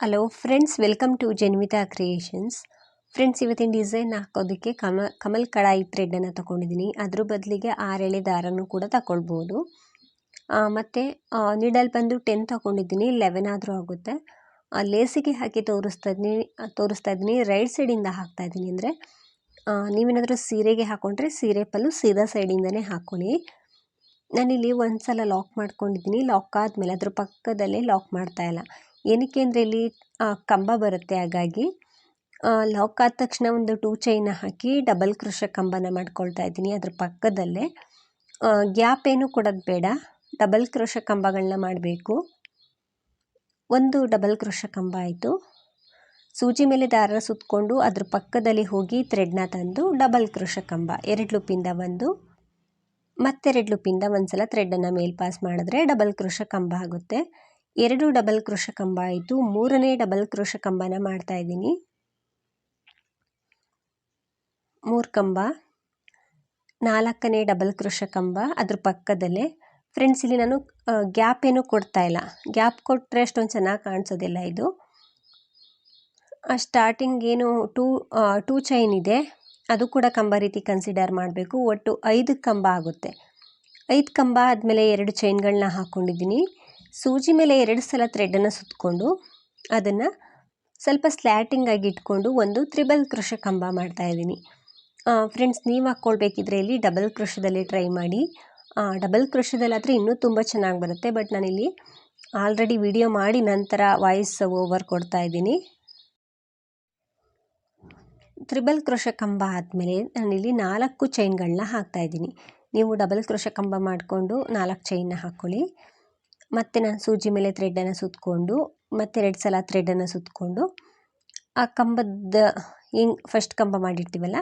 Hello friends welcome to Janvita creations friends ಇವತ್ತಿನ design ಹಾಕೋದಕ್ಕೆ ಕಮ, ಕಮಲ್ ಕಡಾಯಿ ಥ್ರೆಡನ್ನು ತೊಗೊಂಡಿದ್ದೀನಿ. ಅದ್ರ ಬದಲಿಗೆ ಆರೆಳೆ ದಾರನೂ ಕೂಡ ತಗೊಳ್ಬೋದು ಮತ್ತು ನೀಡಲ್ ಬಂದು ಟೆನ್ ತೊಗೊಂಡಿದ್ದೀನಿ. ಲೆವೆನ್ ಆದರೂ ಆಗುತ್ತೆ. ಲೇಸಿಗೆ ಹಾಕಿ ತೋರಿಸ್ತಾ ಇದ್ದೀನಿ ತೋರಿಸ್ತಾ ಇದ್ದೀನಿ ರೈಟ್ ಸೈಡಿಂದ ಹಾಕ್ತಾ ಇದ್ದೀನಿ ಅಂದರೆ ನೀವೇನಾದರೂ ಸೀರೆಗೆ ಹಾಕ್ಕೊಂಡ್ರೆ ಸೀರೆ ಪಲ್ಲು ಸೀದಾ ಸೈಡಿಂದನೇ ಹಾಕ್ಕೊಳ್ಳಿ ನಾನಿಲ್ಲಿ ಒಂದು ಸಲ ಲಾಕ್ ಮಾಡ್ಕೊಂಡಿದ್ದೀನಿ. ಲಾಕ್ ಆದಮೇಲೆ ಅದ್ರ ಪಕ್ಕದಲ್ಲೇ ಲಾಕ್ ಮಾಡ್ತಾ ಇಲ್ಲ. ಏನಕ್ಕೆ ಅಂದರೆ ಇಲ್ಲಿ ಕಂಬ ಬರುತ್ತೆ. ಹಾಗಾಗಿ ಲಾಕ್ ಆದ ತಕ್ಷಣ ಒಂದು ಟೂ ಚೈನ ಹಾಕಿ ಡಬಲ್ ಕ್ರೋಶ ಕಂಬನ ಮಾಡ್ಕೊಳ್ತಾ ಇದ್ದೀನಿ ಅದ್ರ ಪಕ್ಕದಲ್ಲೇ. ಗ್ಯಾಪ್ ಏನು ಕೊಡೋದು ಬೇಡ. ಡಬಲ್ ಕ್ರೋಶ ಕಂಬಗಳನ್ನ ಮಾಡಬೇಕು. ಒಂದು ಡಬಲ್ ಕ್ರೋಶ ಕಂಬ ಆಯಿತು. ಸೂಜಿ ಮೇಲೆ ದಾರ ಸುತ್ತಕೊಂಡು ಅದ್ರ ಪಕ್ಕದಲ್ಲಿ ಹೋಗಿ ಥ್ರೆಡ್ನ ತಂದು ಡಬಲ್ ಕ್ರೋಶ ಕಂಬ, ಎರಡು ಲೂಪಿಂದ ಒಂದು. ಮತ್ತೆರಡು ಲೂಪಿಂದ ಒಂದು ಸಲ ಥ್ರೆಡನ್ನು ಮೇಲ್ ಪಾಸ್ ಮಾಡಿದ್ರೆ ಡಬಲ್ ಕ್ರೋಶ ಕಂಬ ಆಗುತ್ತೆ. ಎರಡು ಡಬಲ್ ಕ್ರೋಶ ಕಂಬ ಆಯಿತು ಮೂರನೇ ಡಬಲ್ ಕ್ರೋಶ ಕಂಬನ ಮಾಡ್ತಾ ಇದ್ದೀನಿ. ಮೂರು ಕಂಬ, ನಾಲ್ಕನೇ ಡಬಲ್ ಕ್ರೋಶ ಕಂಬ ಅದ್ರ ಪಕ್ಕದಲ್ಲೇ. ಫ್ರೆಂಡ್ಸ್ ಇಲ್ಲಿ ನಾನು ಗ್ಯಾಪ್ ಏನು ಕೊಡ್ತಾ ಇಲ್ಲ. ಗ್ಯಾಪ್ ಕೊಟ್ಟರೆ ಅಷ್ಟೊಂದು ಚೆನ್ನಾಗಿ ಕಾಣಿಸೋದಿಲ್ಲ ಇದು. ಸ್ಟಾರ್ಟಿಂಗ್ ಏನು ಟೂ ಟೂ ಚೈನ್ ಇದೆ. ಅದು ಕೂಡ ಕಂಬ ರೀತಿ ಕನ್ಸಿಡರ್ ಮಾಡಬೇಕು. ಒಟ್ಟು ಐದು ಕಂಬ ಆಗುತ್ತೆ. ಐದು ಕಂಬ ಆದಮೇಲೆ ಎರಡು ಚೈನ್ಗಳನ್ನ ಹಾಕ್ಕೊಂಡಿದ್ದೀನಿ ಸೂಜಿ ಮೇಲೆ ಎರಡು ಸಲ ಥ್ರೆಡನ್ನು ಸುತ್ತಕೊಂಡು ಅದನ್ನು ಸ್ವಲ್ಪ ಸ್ಲ್ಯಾಟಿಂಗ್ ಆಗಿ ಇಟ್ಕೊಂಡು ಒಂದು ತ್ರಿಬಲ್ ಕೃಷ ಕಂಬ ಮಾಡ್ತಾಯಿದ್ದೀನಿ ಫ್ರೆಂಡ್ಸ್ ನೀವು ಹಾಕ್ಕೊಳ್ಬೇಕಿದ್ರೆ ಇಲ್ಲಿ ಡಬಲ್ ಕೃಷದಲ್ಲಿ ಟ್ರೈ ಮಾಡಿ. ಡಬಲ್ ಕೃಷದಲ್ಲಾದರೆ ಇನ್ನೂ ತುಂಬ ಚೆನ್ನಾಗಿ ಬರುತ್ತೆ ಬಟ್ ನಾನಿಲ್ಲಿ ಆಲ್ರೆಡಿ ವಿಡಿಯೋ ಮಾಡಿ ನಂತರ ವಾಯ್ಸ್ ಓವರ್ ಕೊಡ್ತಾ ಇದ್ದೀನಿ. ತ್ರಿಬಲ್ ಕೃಷ ಕಂಬ ಆದಮೇಲೆ ನಾನಿಲ್ಲಿ ನಾಲ್ಕು ಚೈನ್ಗಳನ್ನ ಹಾಕ್ತಾಯಿದ್ದೀನಿ ನೀವು ಡಬಲ್ ಕೃಷ ಕಂಬ ಮಾಡಿಕೊಂಡು ನಾಲ್ಕು ಚೈನ್ನ ಹಾಕ್ಕೊಳ್ಳಿ ಮತ್ತು ನಾನು ಸೂಜಿ ಮೇಲೆ ಥ್ರೆಡ್ಡನ್ನು ಸುತ್ತಕೊಂಡು ಮತ್ತೆರಡು ಸಲ ಥ್ರೆಡ್ಡನ್ನು ಸುತ್ತಕೊಂಡು ಆ ಕಂಬದ ಹಿಂಗೆ ಫಸ್ಟ್ ಕಂಬ ಮಾಡಿರ್ತೀವಲ್ಲ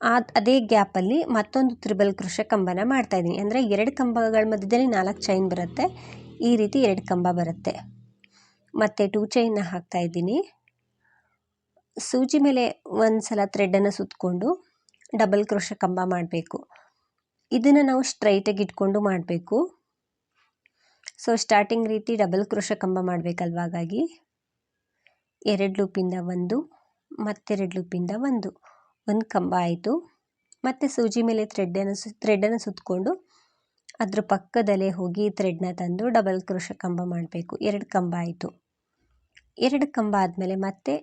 ಅದು ಅದೇ ಗ್ಯಾಪಲ್ಲಿ ಮತ್ತೊಂದು ತ್ರಿಬಲ್ ಕೃಷ ಕಂಬನ ಮಾಡ್ತಾಯಿದ್ದೀನಿ ಅಂದರೆ ಎರಡು ಕಂಬಗಳ ಮಧ್ಯದಲ್ಲಿ ನಾಲ್ಕು ಚೈನ್ ಬರುತ್ತೆ. ಈ ರೀತಿ ಎರಡು ಕಂಬ ಬರುತ್ತೆ. ಮತ್ತು ಟೂ ಚೈನ್ನ ಹಾಕ್ತಾಯಿದ್ದೀನಿ ಸೂಜಿ ಮೇಲೆ ಒಂದು ಸಲ ಥ್ರೆಡ್ಡನ್ನು ಸುತ್ತಕೊಂಡು ಡಬಲ್ ಕೃಷ ಕಂಬ ಮಾಡಬೇಕು. ಇದನ್ನು ನಾವು ಸ್ಟ್ರೈಟಾಗಿ ಇಟ್ಕೊಂಡು ಮಾಡಬೇಕು. ಸೊ ಸ್ಟಾರ್ಟಿಂಗ್ ರೀತಿ ಡಬಲ್ ಕ್ರೋಶ ಕಂಬ ಮಾಡಬೇಕಲ್ವ ಹಾಗಾಗಿ? ಎರಡು ಲೂಪಿಂದ ಒಂದು ಮತ್ತೆರಡು ಲೂಪಿಂದ ಒಂದು. ಒಂದು ಕಂಬ ಆಯಿತು. ಮತ್ತು ಸೂಜಿ ಮೇಲೆ ಥ್ರೆಡ್ಡನ್ನು ಸು ಥ್ರೆಡ್ಡನ್ನು ಸುತ್ತಕೊಂಡು ಅದ್ರ ಪಕ್ಕದಲ್ಲೇ ಹೋಗಿ ಥ್ರೆಡ್ನ ತಂದು ಡಬಲ್ ಕ್ರೋಶ ಕಂಬ ಮಾಡಬೇಕು. ಎರಡು ಕಂಬ ಆಯಿತು. ಎರಡು ಕಂಬ ಆದಮೇಲೆ ಮತ್ತೆ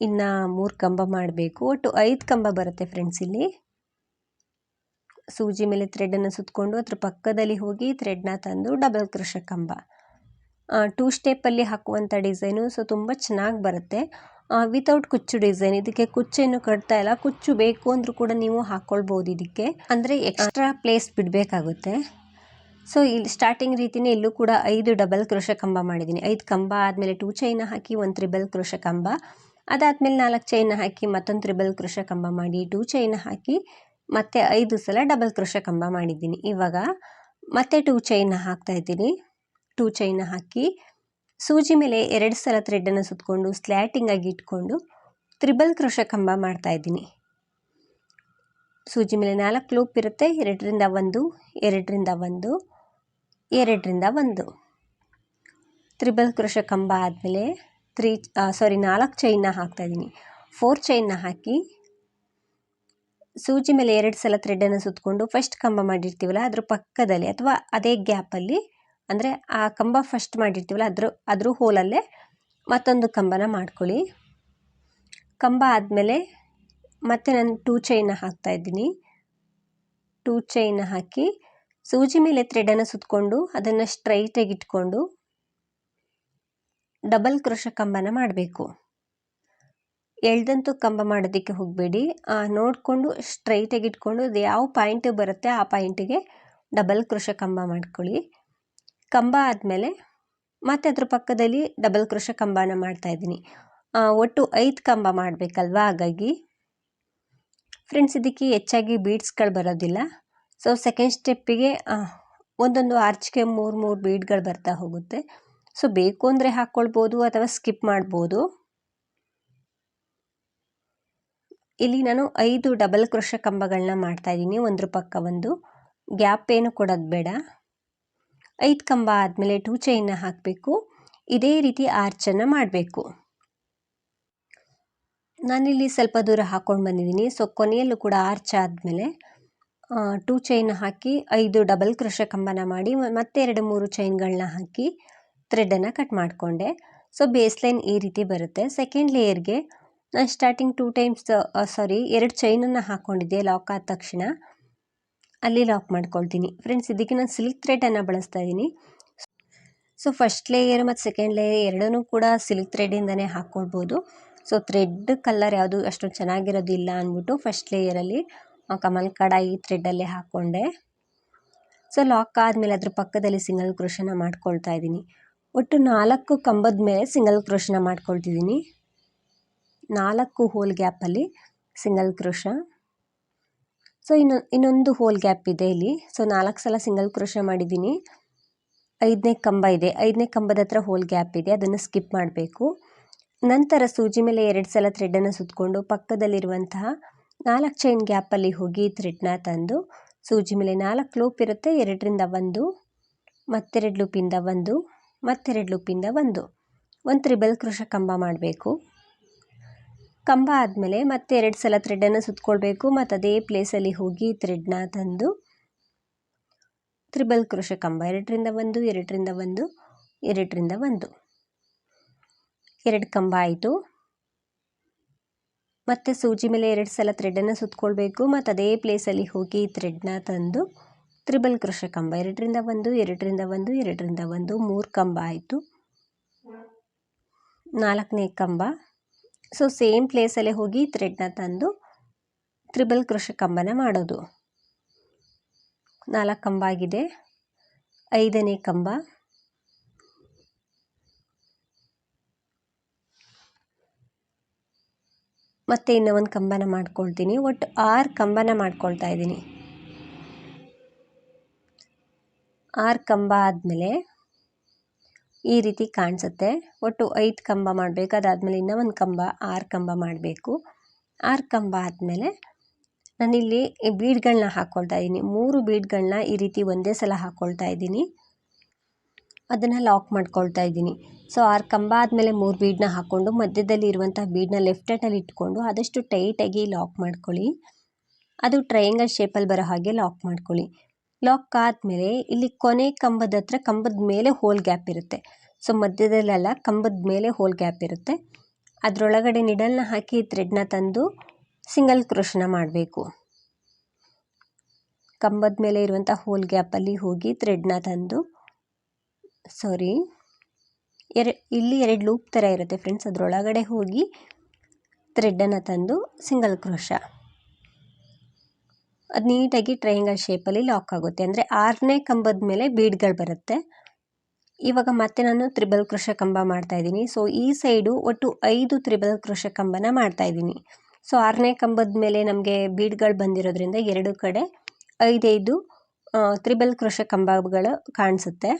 ಇನ್ನು ಮೂರು ಕಂಬ ಮಾಡಬೇಕು. ಒಟ್ಟು ಐದು ಕಂಬ ಬರುತ್ತೆ ಫ್ರೆಂಡ್ಸ್ ಇಲ್ಲಿ. ಸೂಜಿ ಮೇಲೆ ಥ್ರೆಡನ್ನು ಸುತ್ತಕೊಂಡು ಅದ್ರ ಪಕ್ಕದಲ್ಲಿ ಹೋಗಿ ಥ್ರೆಡ್ನ ತಂದು ಡಬಲ್ ಕ್ರೋಶ ಕಂಬ. ಟೂ ಸ್ಟೆಪ್ಪಲ್ಲಿ ಹಾಕುವಂಥ ಡಿಸೈನು ಸೊ ತುಂಬ ಚೆನ್ನಾಗಿ ಬರುತ್ತೆ. ವಿತೌಟ್ ಕುಚ್ಚು ಡಿಸೈನ್ ಇದಕ್ಕೆ ಕುಚ್ಚೇನು ಕಟ್ತಾ ಇಲ್ಲ. ಕುಚ್ಚು ಬೇಕು ಅಂದರೂ ಕೂಡ ನೀವು ಹಾಕ್ಕೊಳ್ಬೋದು ಇದಕ್ಕೆ. ಅಂದರೆ ಎಕ್ಸ್ಟ್ರಾ ಪ್ಲೇಸ್ ಬಿಡಬೇಕಾಗುತ್ತೆ. ಸೊ ಇಲ್ಲಿ ಸ್ಟಾರ್ಟಿಂಗ್ ರೀತಿಯೇ ಇಲ್ಲೂ ಕೂಡ ಐದು ಡಬಲ್ ಕ್ರೋಶ ಕಂಬ ಮಾಡಿದ್ದೀನಿ. ಐದು ಕಂಬ ಆದಮೇಲೆ ಟೂ ಚೈನ ಹಾಕಿ ಒಂದು ತ್ರಿಬಲ್ ಕ್ರೋಶ ಕಂಬ. ಅದಾದಮೇಲೆ ನಾಲ್ಕು ಚೈನ ಹಾಕಿ ಮತ್ತೊಂದು ತ್ರಿಬಲ್ ಕ್ರೋಶ ಕಂಬ ಮಾಡಿ ಟೂ ಚೈನ ಹಾಕಿ ಮತ್ತೆ ಐದು ಸಲ ಡಬಲ್ ಕ್ರೋಶ ಕಂಬ ಮಾಡಿದ್ದೀನಿ. ಇವಾಗ ಮತ್ತೆ ಟೂ ಚೈನ್ನ ಹಾಕ್ತಾ ಇದ್ದೀನಿ. ಟೂ ಚೈನ್ ಹಾಕಿ ಸೂಜಿ ಮೇಲೆ ಎರಡು ಸಲ ಥ್ರೆಡನ್ನು ಸುತ್ತಕೊಂಡು ಸ್ಲ್ಯಾಟಿಂಗ್ ಆಗಿ ಇಟ್ಕೊಂಡು ತ್ರಿಬಲ್ ಕ್ರೋಶ ಕಂಬ ಮಾಡ್ತಾ ಇದ್ದೀನಿ. ಸೂಜಿ ಮೇಲೆ ನಾಲ್ಕು ಲೂಪ್ ಇರುತ್ತೆ. ಎರಡರಿಂದ ಒಂದು ಎರಡರಿಂದ ಒಂದು ಎರಡರಿಂದ ಒಂದು. ತ್ರಿಬಲ್ ಕ್ರೋಶ ಕಂಬ ಆದಮೇಲೆ ತ್ರೀ ಸಾರಿ ನಾಲ್ಕು ಚೈನ್ನ ಹಾಕ್ತಾಯಿದ್ದೀನಿ ಫೋರ್ ಚೈನ್ನ ಹಾಕಿ ಸೂಜಿ ಮೇಲೆ ಎರಡು ಸಲ ಥ್ರೆಡನ್ನು ಸುತ್ತಕೊಂಡು ಫಸ್ಟ್ ಕಂಬ ಮಾಡಿರ್ತೀವಲ್ಲ ಅದ್ರ ಪಕ್ಕದಲ್ಲಿ ಅಥವಾ ಅದೇ ಗ್ಯಾಪಲ್ಲಿ ಅಂದರೆ ಆ ಕಂಬ ಫಸ್ಟ್ ಮಾಡಿರ್ತೀವಲ್ಲ ಅದ್ರ ಅದ್ರ ಹೋಲಲ್ಲೇ ಮತ್ತೊಂದು ಕಂಬನ ಮಾಡ್ಕೊಳ್ಳಿ. ಕಂಬ ಆದಮೇಲೆ ಮತ್ತೆ ನಾನು ಟೂ ಚೈನ ಹಾಕ್ತಾಯಿದ್ದೀನಿ ಟೂ ಚೈನ ಹಾಕಿ ಸೂಜಿ ಮೇಲೆ ಥ್ರೆಡನ್ನು ಸುತ್ತಕೊಂಡು ಅದನ್ನು ಸ್ಟ್ರೈಟಾಗಿ ಇಟ್ಕೊಂಡು ಡಬಲ್ ಕ್ರೋಶ ಕಂಬನ ಮಾಡಬೇಕು. ಎಳ್ದಂತೂ ಕಂಬ ಮಾಡೋದಕ್ಕೆ ಹೋಗಬೇಡಿ. ನೋಡಿಕೊಂಡು ಸ್ಟ್ರೈಟಾಗಿ ಇಟ್ಕೊಂಡು ಅದು ಯಾವ ಪಾಯಿಂಟ್ ಬರುತ್ತೆ ಆ ಪಾಯಿಂಟಿಗೆ ಡಬಲ್ ಕೃಷ ಕಂಬ ಮಾಡ್ಕೊಳ್ಳಿ. ಕಂಬ ಆದಮೇಲೆ ಮತ್ತೆ ಅದ್ರ ಪಕ್ಕದಲ್ಲಿ ಡಬಲ್ ಕ್ರೋಶ ಕಂಬನ ಮಾಡ್ತಾಯಿದ್ದೀನಿ ಒಟ್ಟು ಐದು ಕಂಬ ಮಾಡಬೇಕಲ್ವಾ? ಹಾಗಾಗಿ ಫ್ರೆಂಡ್ಸ್ ಇದಕ್ಕೆ ಹೆಚ್ಚಾಗಿ ಬೀಡ್ಸ್ಗಳು ಬರೋದಿಲ್ಲ. ಸೊ ಸೆಕೆಂಡ್ ಸ್ಟೆಪ್ಪಿಗೆ ಒಂದೊಂದು ಆರ್ಚ್ಗೆ ಮೂರು ಮೂರು ಬೀಡ್ಗಳು ಬರ್ತಾ ಹೋಗುತ್ತೆ. ಸೊ ಬೇಕು ಅಂದರೆ ಹಾಕ್ಕೊಳ್ಬೋದು ಅಥವಾ ಸ್ಕಿಪ್ ಮಾಡ್ಬೋದು. ಇಲ್ಲಿ ನಾನು ಐದು ಡಬಲ್ ಕ್ರೋಶ ಕಂಬಗಳನ್ನ ಮಾಡ್ತಾ ಇದ್ದೀನಿ. ಒಂದ್ರ ಪಕ್ಕ ಒಂದು. ಗ್ಯಾಪ್ ಏನು ಕೊಡೋದು ಬೇಡ. ಐದು ಕಂಬ ಆದಮೇಲೆ ಟೂ ಚೈನ್ನ ಹಾಕಬೇಕು. ಇದೇ ರೀತಿ ಆರ್ಚನ್ನು ಮಾಡಬೇಕು. ನಾನಿಲ್ಲಿ ಸ್ವಲ್ಪ ದೂರ ಹಾಕ್ಕೊಂಡು ಬಂದಿದ್ದೀನಿ. ಸೊ ಕೊನೆಯಲ್ಲೂ ಕೂಡ ಆರ್ಚ್ ಆದಮೇಲೆ ಟೂ ಚೈನ್ ಹಾಕಿ ಐದು ಡಬಲ್ ಕ್ರೋಶ ಕಂಬನ ಮಾಡಿ ಮತ್ತೆ ಎರಡು ಮೂರು ಚೈನ್ಗಳನ್ನ ಹಾಕಿ ಥ್ರೆಡನ್ನು ಕಟ್ ಮಾಡಿಕೊಂಡೆ. ಸೊ ಬೇಸ್ ಲೈನ್ ಈ ರೀತಿ ಬರುತ್ತೆ. ಸೆಕೆಂಡ್ ಲೇಯರ್ಗೆ ನಾನು ಸ್ಟಾರ್ಟಿಂಗ್ ಟೂ ಟೈಮ್ಸ್ ಸಾರಿ ಎರಡು ಚೈನನ್ನು ಹಾಕ್ಕೊಂಡಿದ್ದೆ ಲಾಕ್ ಆದ ತಕ್ಷಣ. ಅಲ್ಲಿ ಲಾಕ್ ಮಾಡ್ಕೊಳ್ತೀನಿ. ಫ್ರೆಂಡ್ಸ್ ಇದಕ್ಕೆ ನಾನು ಸಿಲ್ಕ್ ಥ್ರೆಡನ್ನು ಬಳಸ್ತಾ ಇದ್ದೀನಿ ಸೊ ಫಸ್ಟ್ ಲೇಯರ್ ಮತ್ತು ಸೆಕೆಂಡ್ ಲೇಯರ್ ಎರಡನ್ನೂ ಕೂಡ ಸಿಲ್ಕ್ ಥ್ರೆಡಿಂದನೇ ಹಾಕ್ಕೊಳ್ಬೋದು ಸೊ ಥ್ರೆಡ್ ಕಲರ್ ಯಾವುದು ಅಷ್ಟೊಂದು ಚೆನ್ನಾಗಿರೋದಿಲ್ಲ ಅಂದ್ಬಿಟ್ಟು ಫಸ್ಟ್ ಲೇಯರಲ್ಲಿ ಕಮಲ್ ಕಡಾಯಿ ಥ್ರೆಡ್ಡಲ್ಲೇ ಹಾಕ್ಕೊಂಡೆ ಸೊ ಲಾಕ್ ಆದಮೇಲೆ ಅದ್ರ ಪಕ್ಕದಲ್ಲಿ ಸಿಂಗಲ್ ಕ್ರೋಶನ ಮಾಡ್ಕೊಳ್ತಾ ಇದ್ದೀನಿ ಒಟ್ಟು ನಾಲ್ಕು ಕಂಬದ ಮೇಲೆ ಸಿಂಗಲ್ ಕ್ರೋಶನ ಮಾಡ್ಕೊಳ್ತಿದ್ದೀನಿ ನಾಲ್ಕು ಹೋಲ್ ಗ್ಯಾಪಲ್ಲಿ ಸಿಂಗಲ್ ಕ್ರೋಶ ಸೊ ಇನ್ನು, ಇನ್ನೊಂದು ಹೋಲ್ ಗ್ಯಾಪ್ ಇದೆ ಇಲ್ಲಿ. ಸೊ ನಾಲ್ಕು ಸಲ ಸಿಂಗಲ್ ಕ್ರೋಶ ಮಾಡಿದ್ದೀನಿ. ಐದನೇ ಕಂಬ ಇದೆ. ಐದನೇ ಕಂಬದ ಹತ್ರ ಹೋಲ್ ಗ್ಯಾಪ್ ಇದೆ. ಅದನ್ನು ಸ್ಕಿಪ್ ಮಾಡಬೇಕು. ನಂತರ ಸೂಜಿ ಮೇಲೆ ಎರಡು ಸಲ ಥ್ರೆಡನ್ನು ಸುತ್ತಕೊಂಡು ಪಕ್ಕದಲ್ಲಿರುವಂತಹ ನಾಲ್ಕು ಚೈನ್ ಗ್ಯಾಪಲ್ಲಿ ಹೋಗಿ ಥ್ರೆಡ್ನ ತಂದು ಸೂಜಿ ಮೇಲೆ ನಾಲ್ಕು ಲೂಪ್ ಇರುತ್ತೆ. ಎರಡರಿಂದ ಒಂದು, ಮತ್ತೆರಡು ಲೂಪಿಂದ ಒಂದು, ಮತ್ತೆರಡು ಲೂಪಿಂದ ಒಂದು. ಒಂದು ತ್ರಿಬಲ್ ಕೃಷ ಕಂಬ ಮಾಡಬೇಕು. ಕಂಬ ಆದಮೇಲೆ ಮತ್ತೆ ಎರಡು ಸಲ ಥ್ರೆಡನ್ನು ಸುತ್ತಕೊಳ್ಬೇಕು ಮತ್ತು ಅದೇ ಪ್ಲೇಸಲ್ಲಿ ಹೋಗಿ ಥ್ರೆಡ್ನ ತಂದು ತ್ರಿಬಲ್ ಕೃಷ ಕಂಬ ಎರಡರಿಂದ ಒಂದು ಎರಡರಿಂದ ಒಂದು ಎರಡರಿಂದ ಒಂದು. ಎರಡು ಕಂಬ ಆಯಿತು. ಮತ್ತು ಸೂಜಿ ಮೇಲೆ ಎರಡು ಸಲ ಥ್ರೆಡನ್ನು ಸುತ್ತಕೊಳ್ಬೇಕು ಮತ್ತು ಅದೇ ಪ್ಲೇಸಲ್ಲಿ ಹೋಗಿ ಥ್ರೆಡ್ನ ತಂದು ತ್ರಿಬಲ್ ಕೃಷ ಕಂಬ ಎರಡರಿಂದ ಒಂದು ಎರಡರಿಂದ ಒಂದು ಎರಡರಿಂದ ಒಂದು ಮೂರು ಕಂಬ ಆಯಿತು. ನಾಲ್ಕನೇ ಕಂಬ. ಸೊ ಸೇಮ್ ಪ್ಲೇಸಲ್ಲೇ ಹೋಗಿ ಥ್ರೆಡ್ನ ತಂದು ತ್ರಿಬಲ್ ಕೃಷಿ ಕಂಬನ ಮಾಡೋದು. ನಾಲ್ಕು ಕಂಬ ಆಗಿದೆ. ಐದನೇ ಕಂಬ. ಮತ್ತೆ ಇನ್ನೂ ಒಂದು ಕಂಬನ ಮಾಡ್ಕೊಳ್ತೀನಿ. ಒಟ್ಟು ಆರು ಕಂಬನ ಮಾಡ್ಕೊಳ್ತಾ ಇದ್ದೀನಿ. ಆರು ಕಂಬ ಆದಮೇಲೆ ಈ ರೀತಿ ಕಾಣಿಸುತ್ತೆ. ಒಟ್ಟು ಐದು ಕಂಬ ಮಾಡಬೇಕು. ಅದಾದಮೇಲೆ ಇನ್ನೂ ಒಂದು ಕಂಬ, ಆರು ಕಂಬ ಮಾಡಬೇಕು. ಆರು ಕಂಬ ಆದಮೇಲೆ ನಾನಿಲ್ಲಿ ಬೀಡ್ಗಳನ್ನ ಹಾಕ್ಕೊಳ್ತಾ ಇದ್ದೀನಿ ಮೂರು ಬೀಡ್ಗಳನ್ನ ಈ ರೀತಿ ಒಂದೇ ಸಲ ಹಾಕ್ಕೊಳ್ತಾ ಇದ್ದೀನಿ ಅದನ್ನು ಲಾಕ್ ಮಾಡ್ಕೊಳ್ತಾ ಇದ್ದೀನಿ ಸೊ ಆರು ಕಂಬ ಆದಮೇಲೆ ಮೂರು ಬೀಡನ್ನ ಹಾಕ್ಕೊಂಡು ಮಧ್ಯದಲ್ಲಿ ಇರುವಂಥ ಬೀಡನ್ನ ಲೆಫ್ಟ್ ಹ್ಯಾಂಡಲ್ಲಿ ಇಟ್ಕೊಂಡು ಆದಷ್ಟು ಟೈಟಾಗಿ ಲಾಕ್ ಮಾಡ್ಕೊಳ್ಳಿ. ಅದು ಟ್ರಯಾಂಗಲ್ ಶೇಪಲ್ಲಿ ಬರೋ ಹಾಗೆ ಲಾಕ್ ಮಾಡ್ಕೊಳ್ಳಿ. ಲಾಕ್ ಆದಮೇಲೆ ಇಲ್ಲಿ ಕೊನೆ ಕಂಬದ ಹತ್ರ ಕಂಬದ ಮೇಲೆ ಹೋಲ್ ಗ್ಯಾಪ್ ಇರುತ್ತೆ. ಸೊ ಮಧ್ಯದಲ್ಲೆಲ್ಲ ಕಂಬದ ಮೇಲೆ ಹೋಲ್ ಗ್ಯಾಪ್ ಇರುತ್ತೆ. ಅದರೊಳಗಡೆ ನಿಡಲ್ನ ಹಾಕಿ ಥ್ರೆಡ್ನ ತಂದು ಸಿಂಗಲ್ ಕ್ರೋಶನ ಮಾಡಬೇಕು. ಕಂಬದ ಮೇಲೆ ಇರುವಂಥ ಹೋಲ್ ಗ್ಯಾಪಲ್ಲಿ ಹೋಗಿ ಥ್ರೆಡ್ನ ತಂದು ಸಾರಿ ಎರ, ಇಲ್ಲಿ ಎರಡು ಲೂಪ್ ಥರ ಇರುತ್ತೆ ಫ್ರೆಂಡ್ಸ್ ಅದರೊಳಗಡೆ ಹೋಗಿ ಥ್ರೆಡ್ಡನ್ನು ತಂದು ಸಿಂಗಲ್ ಕ್ರೋಶ ಅದು ನೀಟಾಗಿ ಟ್ರಯಾಂಗಲ್ ಶೇಪಲ್ಲಿ ಲಾಕ್ ಆಗುತ್ತೆ. ಅಂದರೆ ಆರನೇ ಕಂಬದ ಮೇಲೆ ಬೀಡ್ಗಳು ಬರುತ್ತೆ. ಇವಾಗ ಮತ್ತೆ ನಾನು ತ್ರಿಬಲ್ ಕೃಷ ಕಂಬ ಮಾಡ್ತಾಯಿದ್ದೀನಿ ಸೊ ಈ ಸೈಡು ಒಟ್ಟು ಐದು ತ್ರಿಬಲ್ ಕೃಷ ಕಂಬನ ಮಾಡ್ತಾಯಿದ್ದೀನಿ ಸೊ ಆರನೇ ಕಂಬದ ಮೇಲೆ ನಮಗೆ ಬೀಡ್ಗಳು ಬಂದಿರೋದ್ರಿಂದ ಎರಡು ಕಡೆ ಐದೈದು ತ್ರಿಬಲ್ ಕೃಷ ಕಂಬಗಳು ಕಾಣಿಸುತ್ತೆ.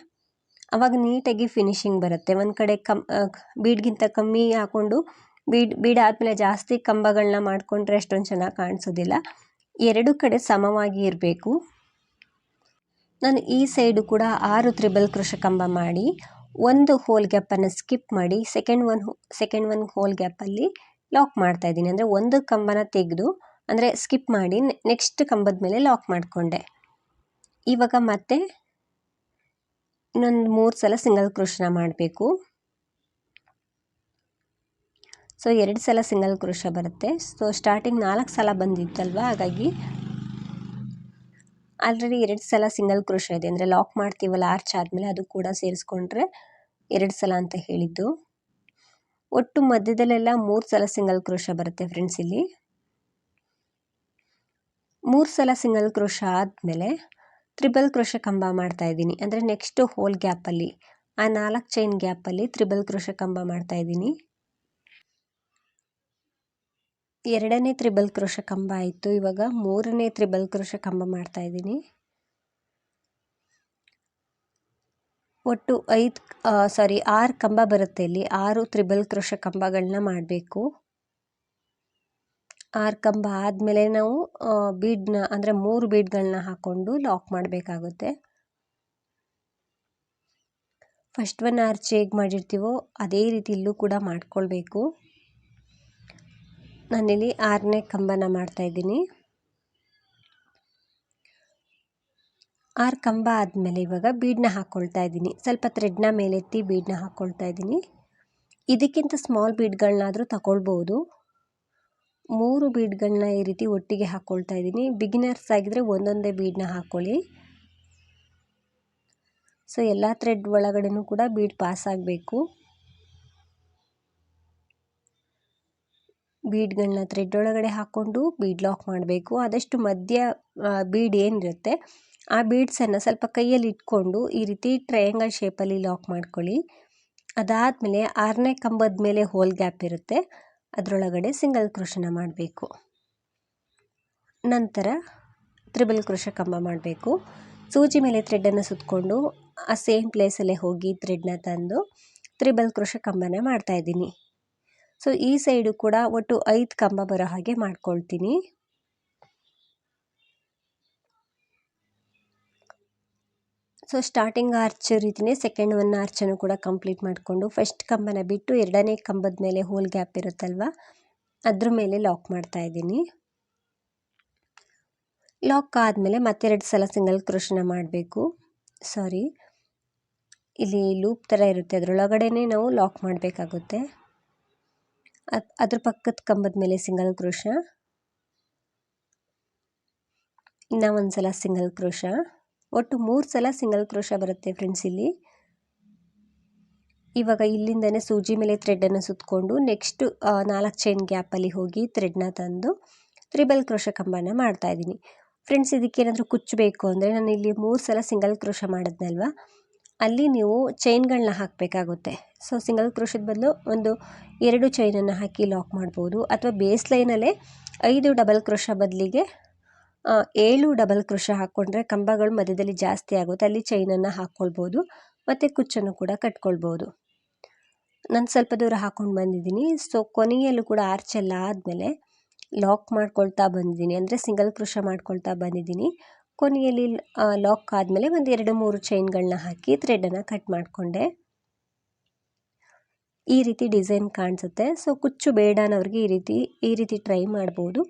ಅವಾಗ ನೀಟಾಗಿ ಫಿನಿಶಿಂಗ್ ಬರುತ್ತೆ. ಒಂದು ಕಡೆ ಕಮ್ ಬೀಡ್ಗಿಂತ ಕಮ್ಮಿ ಹಾಕ್ಕೊಂಡು ಬೀಡ್ ಬೀಡ್ ಆದಮೇಲೆ ಜಾಸ್ತಿ ಕಂಬಗಳನ್ನ ಮಾಡಿಕೊಂಡ್ರೆ ಅಷ್ಟೊಂದು ಚೆನ್ನಾಗಿ ಕಾಣಿಸೋದಿಲ್ಲ. ಎರಡು ಕಡೆ ಸಮವಾಗಿ ಇರಬೇಕು. ನಾನು ಈ ಸೈಡು ಕೂಡ ಆರು ತ್ರಿಬಲ್ ಕೃಷ ಕಂಬ ಮಾಡಿ, ಒಂದು ಹೋಲ್ ಗ್ಯಾಪನ್ನು ಸ್ಕಿಪ್ ಮಾಡಿ second one second one hole ಗ್ಯಾಪಲ್ಲಿ ಲಾಕ್ ಮಾಡ್ತಾ ಇದ್ದೀನಿ. ಅಂದರೆ ಒಂದು ಕಂಬನ ತೆಗೆದು, ಅಂದರೆ ಸ್ಕಿಪ್ ಮಾಡಿ ನೆಕ್ಸ್ಟ್ ಕಂಬದ ಮೇಲೆ ಲಾಕ್ ಮಾಡಿಕೊಂಡೆ. ಇವಾಗ ಮತ್ತೆ ಇನ್ನೊಂದು ಮೂರು ಸಲ ಸಿಂಗಲ್ ಕೃಷ್ಣ ಮಾಡಬೇಕು. ಸೊ ಎರಡು ಸಲ ಸಿಂಗಲ್ ಕ್ರೋಶ ಬರುತ್ತೆ. ಸೊ ಸ್ಟಾರ್ಟಿಂಗ್ ನಾಲ್ಕು ಸಲ ಬಂದಿತ್ತಲ್ವ? ಹಾಗಾಗಿ ಆಲ್ರೆಡಿ ಎರಡು ಸಲ ಸಿಂಗಲ್ ಕ್ರೋಶ ಇದೆ. ಅಂದರೆ ಲಾಕ್ ಮಾಡ್ತೀವಲ್ಲ ಆರ್ಚ್ ಆದಮೇಲೆ ಅದು ಕೂಡ ಸೇರಿಸ್ಕೊಂಡ್ರೆ ಎರಡು ಸಲ ಅಂತ ಹೇಳಿದ್ದು. ಒಟ್ಟು ಮಧ್ಯದಲ್ಲೆಲ್ಲ ಮೂರು ಸಲ ಸಿಂಗಲ್ ಕ್ರೋಶ ಬರುತ್ತೆ ಫ್ರೆಂಡ್ಸ್ ಇಲ್ಲಿ. ಮೂರು ಸಲ ಸಿಂಗಲ್ ಕ್ರೋಶ ಆದಮೇಲೆ ತ್ರಿಬಲ್ ಕ್ರೋಶ ಕಂಬ ಮಾಡ್ತಾ ಇದ್ದೀನಿ. ಅಂದರೆ ನೆಕ್ಸ್ಟ್ ಹೋಲ್ ಗ್ಯಾಪಲ್ಲಿ ಆ ನಾಲ್ಕು ಚೈನ್ ಗ್ಯಾಪಲ್ಲಿ ತ್ರಿಬಲ್ ಕ್ರೋಶ ಕಂಬ ಮಾಡ್ತಾ ಇದ್ದೀನಿ. ಎರಡನೇ ತ್ರಿಬಲ್ ಕ್ರೋಶ ಕಂಬ ಆಯಿತು. ಇವಾಗ ಮೂರನೇ ತ್ರಿಬಲ್ ಕ್ರೋಶ ಕಂಬ ಮಾಡ್ತಾ ಇದ್ದೀನಿ. ಒಟ್ಟು ಐದು ಸಾರಿ ಆರು ಕಂಬ ಬರುತ್ತೆ ಇಲ್ಲಿ. ಆರು ತ್ರಿಬಲ್ ಕ್ರೋಶ ಕಂಬಗಳನ್ನ ಮಾಡಬೇಕು. ಆರು ಕಂಬ ಆದಮೇಲೆ ನಾವು ಬೀಡ್ನ, ಅಂದರೆ ಮೂರು ಬೀಡ್ಗಳನ್ನ ಹಾಕ್ಕೊಂಡು ಲಾಕ್ ಮಾಡಬೇಕಾಗುತ್ತೆ. ಫಸ್ಟ್ ಒನ್ ಆರ್ಚ್ ಹೇಗೆ ಮಾಡಿರ್ತೀವೋ ಅದೇ ರೀತಿ ಇಲ್ಲೂ ಕೂಡ ಮಾಡ್ಕೊಳ್ಬೇಕು. ನಾನಿಲ್ಲಿ ಆರನೇ ಕಂಬನ ಮಾಡ್ತಾಯಿದ್ದೀನಿ ಆರು ಕಂಬ ಆದಮೇಲೆ ಇವಾಗ ಬೀಡನ್ನ ಹಾಕ್ಕೊಳ್ತಾ ಇದ್ದೀನಿ. ಸ್ವಲ್ಪ ಥ್ರೆಡ್ನ ಮೇಲೆತ್ತಿ ಬೀಡನ್ನ ಹಾಕ್ಕೊಳ್ತಾ ಇದ್ದೀನಿ. ಇದಕ್ಕಿಂತ ಸ್ಮಾಲ್ ಬೀಡ್ಗಳನ್ನಾದರೂ ತಗೊಳ್ಬೋದು. ಮೂರು ಬೀಡ್ಗಳನ್ನ ಈ ರೀತಿ ಒಟ್ಟಿಗೆ ಹಾಕ್ಕೊಳ್ತಾ ಇದ್ದೀನಿ. ಬಿಗಿನರ್ಸ್ ಆಗಿದ್ರೆ ಒಂದೊಂದೇ ಬೀಡನ್ನ ಹಾಕ್ಕೊಳ್ಳಿ ಸೊ ಎಲ್ಲ ಥ್ರೆಡ್ ಒಳಗಡೆನೂ ಕೂಡ ಬೀಡ್ ಪಾಸ್ ಆಗಬೇಕು. ಬೀಡ್ಗಳನ್ನ ಥ್ರೆಡ್ ಒಳಗಡೆ ಹಾಕ್ಕೊಂಡು ಬೀಡ್ ಲಾಕ್ ಮಾಡಬೇಕು. ಆದಷ್ಟು ಮಧ್ಯ ಬೀಡ್ ಏನಿರುತ್ತೆ, ಆ ಬೀಡ್ಸನ್ನು ಸ್ವಲ್ಪ ಕೈಯಲ್ಲಿ ಇಟ್ಕೊಂಡು ಈ ರೀತಿ ಟ್ರಯಾಂಗಲ್ ಶೇಪಲ್ಲಿ ಲಾಕ್ ಮಾಡ್ಕೊಳ್ಳಿ. ಅದಾದಮೇಲೆ ಆರನೇ ಕಂಬದ ಮೇಲೆ ಹೋಲ್ ಗ್ಯಾಪ್ ಇರುತ್ತೆ. ಅದರೊಳಗಡೆ ಸಿಂಗಲ್ ಕೃಷನ ಮಾಡಬೇಕು. ನಂತರ ತ್ರಿಬಲ್ ಕೃಷ ಕಂಬ ಮಾಡಬೇಕು. ಸೂಜಿ ಮೇಲೆ ಥ್ರೆಡ್ಡನ್ನು ಸುತ್ತಕೊಂಡು ಆ ಸೇಮ್ ಪ್ಲೇಸಲ್ಲೇ ಹೋಗಿ ಥ್ರೆಡ್ನ ತಂದು ತ್ರಿಬಲ್ ಕೃಷ ಕಂಬನ ಮಾಡ್ತಾಯಿದ್ದೀನಿ ಸೊ ಈ ಸೈಡು ಕೂಡ ಒಟ್ಟು ಐದು ಕಂಬ ಬರೋ ಹಾಗೆ ಮಾಡ್ಕೊಳ್ತೀನಿ. ಸೊ ಸ್ಟಾರ್ಟಿಂಗ್ ಆರ್ಚ್ ರೀತಿಯೇ ಸೆಕೆಂಡ್ ಒನ್ ಆರ್ಚನ್ನು ಕೂಡ ಕಂಪ್ಲೀಟ್ ಮಾಡಿಕೊಂಡು ಫಸ್ಟ್ ಕಂಬನ ಬಿಟ್ಟು ಎರಡನೇ ಕಂಬದ ಮೇಲೆ ಹೋಲ್ ಗ್ಯಾಪ್ ಇರುತ್ತಲ್ವ, ಅದ್ರ ಮೇಲೆ ಲಾಕ್ ಮಾಡ್ತಾ ಇದ್ದೀನಿ. ಲಾಕ್ ಆದಮೇಲೆ ಮತ್ತೆರಡು ಸಲ ಸಿಂಗಲ್ ಕೃಷ್ಣ ಮಾಡಬೇಕು. ಸಾರಿ ಇಲ್ಲಿ ಲೂಪ್ ಥರ ಇರುತ್ತೆ, ಅದರೊಳಗಡೆನೇ ನಾವು ಲಾಕ್ ಮಾಡಬೇಕಾಗುತ್ತೆ. ಅದ್ರ ಪಕ್ಕದ ಕಂಬದ ಮೇಲೆ ಸಿಂಗಲ್ ಕ್ರೋಶ. ಇನ್ನೂ ಸಲ ಸಿಂಗಲ್ ಕ್ರೋಶ. ಒಟ್ಟು ಮೂರು ಸಲ ಸಿಂಗಲ್ ಕ್ರೋಶ ಬರುತ್ತೆ ಫ್ರೆಂಡ್ಸ್ ಇಲ್ಲಿ. ಇವಾಗ ಇಲ್ಲಿಂದನೇ ಸೂಜಿ ಮೇಲೆ ಥ್ರೆಡನ್ನು ಸುತ್ತಕೊಂಡು ನೆಕ್ಸ್ಟ್ ನಾಲ್ಕು ಚೈನ್ ಗ್ಯಾಪಲ್ಲಿ ಹೋಗಿ ಥ್ರೆಡ್ನ ತಂದು ತ್ರಿಬಲ್ ಕ್ರೋಶ ಕಂಬನ ಮಾಡ್ತಾ ಇದ್ದೀನಿ. ಫ್ರೆಂಡ್ಸ್ ಇದಕ್ಕೇನಾದರೂ ಕುಚ್ಚಬೇಕು ಅಂದರೆ ನಾನು ಇಲ್ಲಿ ಮೂರು ಸಲ ಸಿಂಗಲ್ ಕ್ರೋಶ ಮಾಡಿದ್ನಲ್ವ? ಅಲ್ಲಿ ನೀವು ಚೈನ್ಗಳನ್ನ ಹಾಕಬೇಕಾಗುತ್ತೆ. ಸೊ ಸಿಂಗಲ್ ಕ್ರೋಶದ ಬದಲು ಒಂದು ಎರಡು ಚೈನನ್ನು ಹಾಕಿ ಲಾಕ್ ಮಾಡ್ಬೋದು. ಅಥವಾ ಬೇಸ್ ಲೈನಲ್ಲೇ ಐದು ಡಬಲ್ ಕ್ರೋಶ ಬದಲಿಗೆ ಏಳು ಡಬಲ್ ಕ್ರೋಶ ಹಾಕ್ಕೊಂಡ್ರೆ ಕಂಬಗಳು ಮಧ್ಯದಲ್ಲಿ ಜಾಸ್ತಿ ಆಗುತ್ತೆ. ಅಲ್ಲಿ ಚೈನನ್ನು ಹಾಕ್ಕೊಳ್ಬೋದು ಮತ್ತು ಕುಚ್ಚನ್ನು ಕೂಡ ಕಟ್ಕೊಳ್ಬೋದು. ನಾನು ಸ್ವಲ್ಪ ದೂರ ಹಾಕ್ಕೊಂಡು ಬಂದಿದ್ದೀನಿ. ಸೊ ಕೊನೆಯಲ್ಲೂ ಕೂಡ ಆರ್ಚೆಲ್ಲ ಆದಮೇಲೆ ಲಾಕ್ ಮಾಡ್ಕೊಳ್ತಾ ಬಂದಿದ್ದೀನಿ. ಅಂದರೆ ಸಿಂಗಲ್ ಕ್ರೋಶ ಮಾಡ್ಕೊಳ್ತಾ ಬಂದಿದ್ದೀನಿ. ಕೊನೆಯಲ್ಲಿ ಲಾಕ್ ಆದಮೇಲೆ ಒಂದು ಎರಡು ಮೂರು ಚೈನ್ಗಳನ್ನ ಹಾಕಿ ಥ್ರೆಡನ್ನು ಕಟ್ ಮಾಡಿಕೊಂಡೆ. ಈ ರೀತಿ ಡಿಸೈನ್ ಕಾಣಿಸುತ್ತೆ. ಸೊ ಕುಚ್ಚು ಬೇಡ ಅನ್ನೋರಿಗೆ ಈ ರೀತಿ ಈ ರೀತಿ ಟ್ರೈ ಮಾಡ್ಬೋದು.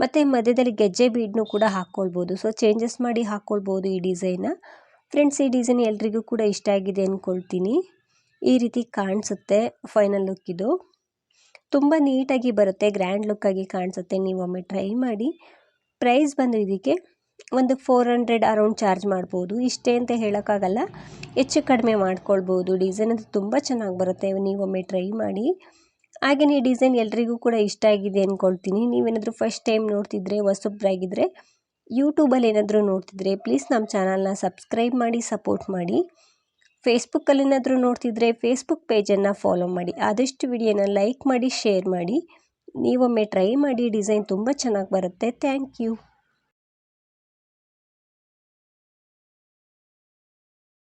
ಮತ್ತು ಮಧ್ಯದಲ್ಲಿ ಗೆಜ್ಜೆ ಬೀಡ್ನು ಕೂಡ ಹಾಕ್ಕೊಳ್ಬೋದು ಸೊ ಚೇಂಜಸ್ ಮಾಡಿ ಹಾಕ್ಕೊಳ್ಬೋದು ಈ ಡಿಸೈನ ಫ್ರೆಂಡ್ಸ್ ಈ ಡಿಸೈನ್ ಎಲ್ರಿಗೂ ಕೂಡ ಇಷ್ಟ ಆಗಿದೆ ಅಂದ್ಕೊಳ್ತೀನಿ ಈ ರೀತಿ ಕಾಣಿಸುತ್ತೆ ಫೈನಲ್ ಲುಕ್ ಇದು. ತುಂಬ ನೀಟಾಗಿ ಬರುತ್ತೆ ಗ್ರ್ಯಾಂಡ್ ಲುಕ್ಕಾಗಿ ಕಾಣಿಸುತ್ತೆ. ನೀವು ಒಮ್ಮೆ ಟ್ರೈ ಮಾಡಿ. ಪ್ರೈಸ್ ಬಂದು ಇದಕ್ಕೆ ಒಂದು ಫೋರ್ ಹಂಡ್ರೆಡ್ ಅರೌಂಡ್ ಚಾರ್ಜ್ ಮಾಡ್ಬೋದು. ಇಷ್ಟೇ ಅಂತ ಹೇಳೋಕ್ಕಾಗಲ್ಲ. ಹೆಚ್ಚು ಕಡಿಮೆ ಮಾಡ್ಕೊಳ್ಬೋದು. ಡಿಸೈನ್ ಅದು ತುಂಬ ಚೆನ್ನಾಗಿ ಬರುತ್ತೆ. ನೀವೊಮ್ಮೆ ಟ್ರೈ ಮಾಡಿ. ಹಾಗೆಯೇ ಈ ಡಿಸೈನ್ ಎಲ್ರಿಗೂ ಕೂಡ ಇಷ್ಟ ಆಗಿದೆ ಅಂದ್ಕೊಳ್ತೀನಿ ನೀವೇನಾದರೂ ಫಸ್ಟ್ ಟೈಮ್ ನೋಡ್ತಿದ್ರೆ ಹೊಸಬ್ರಾಗಿದ್ದರೆ ಯೂಟ್ಯೂಬಲ್ಲಿ ಏನಾದರೂ ನೋಡ್ತಿದ್ರೆ ಪ್ಲೀಸ್ ನಮ್ಮ ಚಾನಲ್ನ ಸಬ್ಸ್ಕ್ರೈಬ್ ಮಾಡಿ ಸಪೋರ್ಟ್ ಮಾಡಿ. ಫೇಸ್ಬುಕ್ಕಲ್ಲಿ ಏನಾದರೂ ನೋಡ್ತಿದ್ರೆ ಫೇಸ್ಬುಕ್ ಪೇಜನ್ನು ಫಾಲೋ ಮಾಡಿ. ಆದಷ್ಟು ವಿಡಿಯೋನ ಲೈಕ್ ಮಾಡಿ ಶೇರ್ ಮಾಡಿ. ನೀವೊಮ್ಮೆ ಟ್ರೈ ಮಾಡಿ. ಡಿಸೈನ್ ತುಂಬ ಚೆನ್ನಾಗಿ ಬರುತ್ತೆ. Thank you